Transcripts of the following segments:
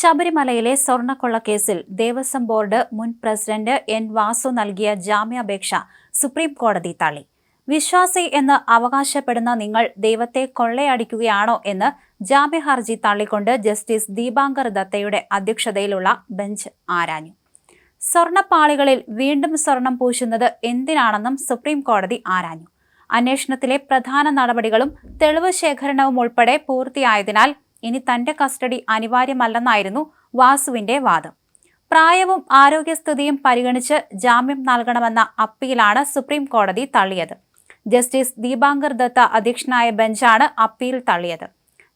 ശബരിമലയിലെ സ്വർണക്കൊള്ള കേസിൽ ദേവസ്വം ബോർഡ് മുൻ പ്രസിഡന്റ് എൻ വാസു നൽകിയ ജാമ്യാപേക്ഷ സുപ്രീം കോടതി തള്ളി. വിശ്വാസി എന്ന് അവകാശപ്പെടുന്ന നിങ്ങൾ ദൈവത്തെ കൊള്ളയടിക്കുകയാണോ എന്ന് ജാമ്യഹർജി തള്ളിക്കൊണ്ട് ജസ്റ്റിസ് ദീപാങ്കർ ദത്തയുടെ അധ്യക്ഷതയിലുള്ള ബെഞ്ച് ആരാഞ്ഞു. സ്വർണപ്പാളികളിൽ വീണ്ടും സ്വർണം പൂശുന്നത് എന്തിനാണെന്നും സുപ്രീം കോടതി ആരാഞ്ഞു. അന്വേഷണത്തിലെ പ്രധാന നടപടികളും തെളിവ് ശേഖരണവും ഉൾപ്പെടെ പൂർത്തിയായതിനാൽ ഇനി തന്റെ കസ്റ്റഡി അനിവാര്യമല്ലെന്നായിരുന്നു വാസുവിന്റെ വാദം. പ്രായവും ആരോഗ്യസ്ഥിതിയും പരിഗണിച്ച് ജാമ്യം നൽകണമെന്ന അപ്പീലാണ് സുപ്രീം കോടതി തള്ളിയത്. ജസ്റ്റിസ് ദീപാങ്കർ ദത്ത അധ്യക്ഷനായ ബെഞ്ചാണ് അപ്പീൽ തള്ളിയത്.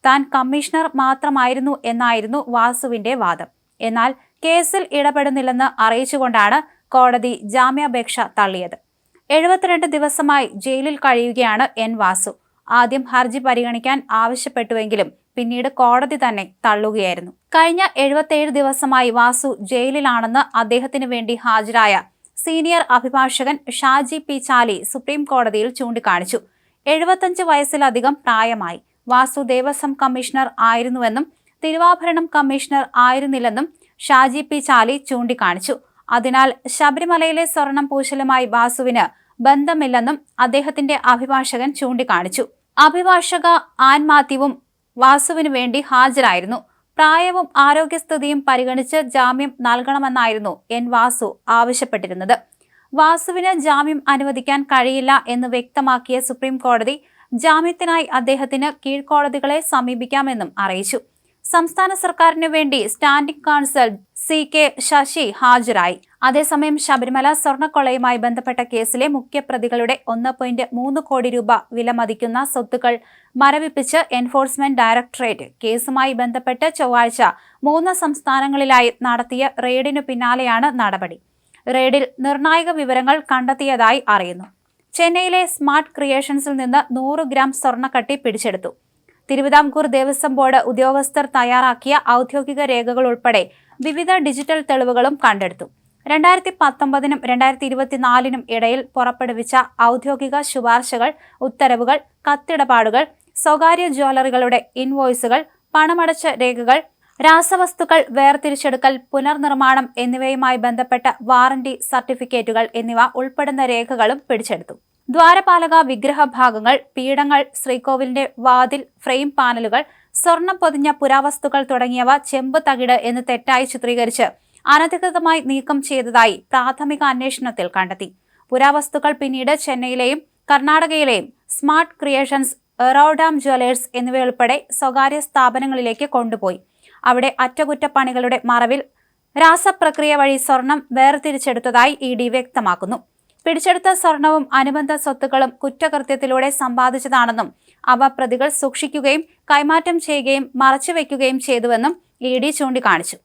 താൻ കമ്മീഷണർ മാത്രമായിരുന്നു എന്നായിരുന്നു വാസുവിന്റെ വാദം. എന്നാൽ കേസിൽ ഇടപെടുന്നില്ലെന്ന് അറിയിച്ചുകൊണ്ടാണ് കോടതി ജാമ്യാപേക്ഷ തള്ളിയത്. എഴുപത്തിരണ്ട് ദിവസമായി ജയിലിൽ കഴിയുകയാണ് എൻ വാസു. ആദ്യം ഹർജി പരിഗണിക്കാൻ ആവശ്യപ്പെട്ടുവെങ്കിലും പിന്നീട് കോടതി തന്നെ തള്ളുകയായിരുന്നു. കഴിഞ്ഞ എഴുപത്തേഴ് ദിവസമായി വാസു ജയിലിലാണെന്ന് അദ്ദേഹത്തിന് വേണ്ടി ഹാജരായ സീനിയർ അഭിഭാഷകൻ ഷാജി പി ചാലി സുപ്രീം കോടതിയിൽ ചൂണ്ടിക്കാണിച്ചു. എഴുപത്തഞ്ച് വയസ്സിലധികം പ്രായമായി വാസു ദേവസ്വം കമ്മീഷണർ ആയിരുന്നുവെന്നും തിരുവാഭരണം കമ്മീഷണർ ആയിരുന്നില്ലെന്നും ഷാജി പി ചാലി ചൂണ്ടിക്കാണിച്ചു. അതിനാൽ ശബരിമലയിലെ സ്വർണം പൂശലുമായി വാസുവിന് ബന്ധമില്ലെന്നും അദ്ദേഹത്തിന്റെ അഭിഭാഷകൻ ചൂണ്ടിക്കാണിച്ചു. അഭിഭാഷക ആൻ മാത്യുവും വാസുവിനു വേണ്ടി ഹാജരായിരുന്നു. പ്രായവും ആരോഗ്യസ്ഥിതിയും പരിഗണിച്ച് ജാമ്യം നൽകണമെന്നായിരുന്നു എൻ വാസു ആവശ്യപ്പെട്ടിരുന്നത്. വാസുവിന് ജാമ്യം അനുവദിക്കാൻ കഴിയില്ല എന്ന് വ്യക്തമാക്കിയ സുപ്രീം കോടതി ജാമ്യത്തിനായി അദ്ദേഹത്തിന് കീഴ്ക്കോടതികളെ സമീപിക്കാമെന്നും അറിയിച്ചു. സംസ്ഥാന സർക്കാരിനു വേണ്ടി standing counsel C K Sasi ഹാജരായി. അതേസമയം ശബരിമല സ്വർണക്കൊള്ളയുമായി ബന്ധപ്പെട്ട കേസിലെ മുഖ്യപ്രതികളുടെ ഒന്ന് പോയിന്റ് മൂന്ന് കോടി രൂപ വിലമതിക്കുന്ന സ്വത്തുക്കൾ മരവിപ്പിച്ച് എൻഫോഴ്സ്മെന്റ് ഡയറക്ടറേറ്റ്. കേസുമായി ബന്ധപ്പെട്ട് ചൊവ്വാഴ്ച മൂന്ന് സംസ്ഥാനങ്ങളിലായി നടത്തിയ റെയ്ഡിനു പിന്നാലെയാണ് നടപടി. റെയ്ഡിൽ നിർണായക വിവരങ്ങൾ കണ്ടെത്തിയതായി അറിയുന്നു. ചെന്നൈയിലെ സ്മാർട്ട് ക്രിയേഷൻസിൽ നിന്ന് നൂറ് ഗ്രാം സ്വർണക്കട്ടി പിടിച്ചെടുത്തു. തിരുവിതാംകൂർ ദേവസ്വം ബോർഡ് ഉദ്യോഗസ്ഥർ തയ്യാറാക്കിയ ഔദ്യോഗിക രേഖകൾ ഉൾപ്പെടെ വിവിധ ഡിജിറ്റൽ തെളിവുകളും കണ്ടെടുത്തു. രണ്ടായിരത്തി പത്തൊമ്പതിനും രണ്ടായിരത്തി ഇരുപത്തിനാലിനും ഇടയിൽ പുറപ്പെടുവിച്ച ഔദ്യോഗിക ശുപാർശകൾ ഉത്തരവുകൾ കത്തിടപാടുകൾ സ്വകാര്യ ജ്വല്ലറികളുടെ ഇൻവോയ്സുകൾ പണമടച്ച രേഖകൾ രാസവസ്തുക്കൾ വേർതിരിച്ചെടുക്കൽ പുനർനിർമ്മാണം എന്നിവയുമായി ബന്ധപ്പെട്ട വാറന്റി സർട്ടിഫിക്കറ്റുകൾ എന്നിവ ഉൾപ്പെടുന്ന രേഖകളും പിടിച്ചെടുത്തു. ദ്വാരപാലക വിഗ്രഹ ഭാഗങ്ങൾ പീഠങ്ങൾ ശ്രീകോവിലിന്റെ വാതിൽ ഫ്രെയിം പാനലുകൾ സ്വർണം പൊതിഞ്ഞ പുരാവസ്തുക്കൾ തുടങ്ങിയവ ചെമ്പ് തകിട് എന്ന് തെറ്റായി ചിത്രീകരിച്ച് അനധികൃതമായി നീക്കം ചെയ്തതായി പ്രാഥമിക അന്വേഷണത്തിൽ കണ്ടെത്തി. പുരാവസ്തുക്കൾ പിന്നീട് ചെന്നൈയിലെയും കർണാടകയിലെയും സ്മാർട്ട് ക്രിയേഷൻസ് എറോഡാം ജ്വല്ലേഴ്സ് എന്നിവയുൾപ്പെടെ സ്വകാര്യ സ്ഥാപനങ്ങളിലേക്ക് കൊണ്ടുപോയി. അവിടെ അറ്റകുറ്റപ്പണികളുടെ മറവിൽ രാസപ്രക്രിയ വഴി സ്വർണം വേർതിരിച്ചെടുത്തതായി ഇ ഡി വ്യക്തമാക്കുന്നു. പിടിച്ചെടുത്ത സ്വർണവും അനുബന്ധ സ്വത്തുക്കളും കുറ്റകൃത്യത്തിലൂടെ സമ്പാദിച്ചതാണെന്നും അവ പ്രതികൾ സൂക്ഷിക്കുകയും കൈമാറ്റം ചെയ്യുകയും മറച്ചുവെക്കുകയും ചെയ്തുവെന്നും ഇ ഡി ചൂണ്ടിക്കാണിച്ചു.